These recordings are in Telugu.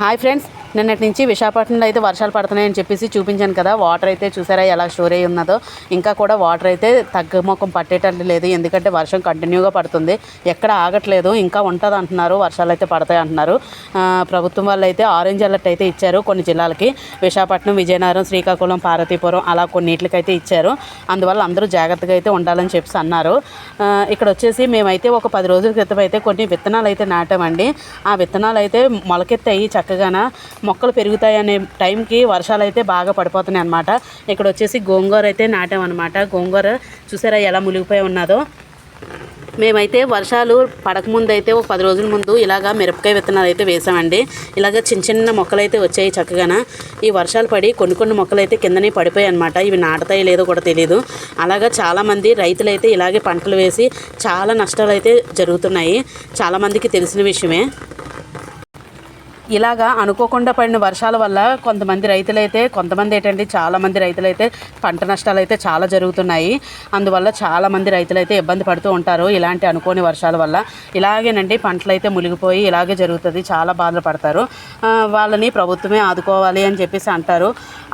హాయ్ ఫ్రెండ్స్ నిన్నటి నుంచి విశాఖపట్నంలో అయితే వర్షాలు పడుతున్నాయని చెప్పేసి చూపించాను కదా. వాటర్ అయితే చూసారా ఎలా స్టోర్ అయి ఉన్నదో. ఇంకా కూడా వాటర్ అయితే తగ్గముఖం పట్టేటట్టు లేదు. ఎందుకంటే వర్షం కంటిన్యూగా పడుతుంది. ఎక్కడ ఆగట్లేదు. ఇంకా ఉంటుంది అంటున్నారు వర్షాలు అయితే పడతాయి అంటున్నారు. ప్రభుత్వం వాళ్ళు అయితే ఆరెంజ్ అలర్ట్ అయితే ఇచ్చారు కొన్ని జిల్లాలకి. విశాఖపట్నం విజయనగరం శ్రీకాకుళం పార్వతీపురం అలా కొన్నిటికైతే ఇచ్చారు. అందువల్ల అందరూ జాగ్రత్తగా అయితే ఉండాలని చెప్పి అన్నారు. ఇక్కడ వచ్చేసి మేమైతే ఒక పది రోజుల క్రితం అయితే కొన్ని విత్తనాలు అయితే నాటామండి. ఆ విత్తనాలు అయితే మొలకెత్తాయి చక్కగాన. మొక్కలు పెరుగుతాయి అనే టైంకి వర్షాలు అయితే బాగా పడిపోతున్నాయి అనమాట ఇక్కడ వచ్చేసి గోంగూర అయితే నాటామన్నమాట. గోంగూర చూసారా ఎలా మునిగిపోయి ఉన్నదో? మేమైతే వర్షాలు పడకముందు అయితే ఒక పది రోజుల ముందు ఇలాగా మిరపకాయ విత్తనాలు అయితే వేసామండి. ఇలాగ చిన్న చిన్న మొక్కలు అయితే వచ్చాయి చక్కగాన. ఈ వర్షాలు పడి కొన్ని కొన్ని మొక్కలు అయితే కిందనే పడిపోయాయి అనమాట ఇవి నాటుతాయి లేదో కూడా తెలియదు అలాగా చాలామంది రైతులు అయితే ఇలాగే పంటలు వేసి చాలా నష్టాలు అయితే జరుగుతున్నాయి. చాలామందికి తెలిసిన విషయమే. ఇలాగా అనుకోకుండా పడిన వర్షాల వల్ల కొంతమంది రైతులైతే కొంతమంది ఏంటంటే చాలామంది రైతులైతే పంట నష్టాలు అయితే చాలా జరుగుతున్నాయి. అందువల్ల చాలామంది రైతులైతే ఇబ్బంది పడుతూ ఉంటారు ఇలాంటి అనుకోని వర్షాల వల్ల. ఇలాగేనండి పంటలు అయితే మునిగిపోయి ఇలాగే జరుగుతుంది చాలా బాధలు పడతారు. వాళ్ళని ప్రభుత్వమే ఆదుకోవాలి అని చెప్పేసి అంటారు.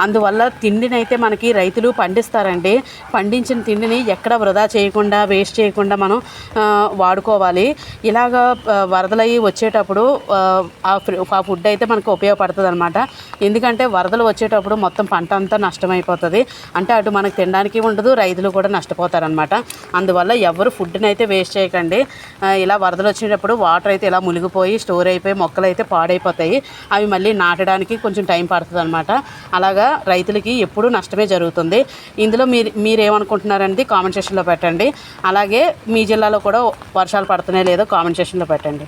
అందువల్ల తిండినైతే మనకి రైతులు పండిస్తారండి. పండించిన తిండిని ఎక్కడ వృధా చేయకుండా వేస్ట్ చేయకుండా మనం వాడుకోవాలి. ఇలాగా వరదలయ్యి వచ్చేటప్పుడు ఆ ఫుడ్ అయితే మనకు ఉపయోగపడుతుంది అనమాట ఎందుకంటే వరదలు వచ్చేటప్పుడు మొత్తం పంట అంతా నష్టమైపోతుంది. అంటే అటు మనకు తినడానికి ఉండదు రైతులు కూడా నష్టపోతారనమాట అందువల్ల ఎవరు ఫుడ్ని అయితే వేస్ట్ చేయకండి. ఇలా వరదలు వచ్చేటప్పుడు వాటర్ అయితే ఇలా మునిగిపోయి స్టోర్ అయిపోయి మొక్కలు అయితే పాడైపోతాయి. అవి మళ్ళీ నాటడానికి కొంచెం టైం పడుతుంది అనమాట అలాగా రైతులకి ఎప్పుడూ నష్టమే జరుగుతుంది. ఇందులో మీరు మీరేమనుకుంటున్నారనేది కామెంట్ సెక్షన్లో పెట్టండి. అలాగే మీ జిల్లాలో కూడా వర్షాలు పడుతున్నాయో లేదో కామెంట్ సెక్షన్లో పెట్టండి.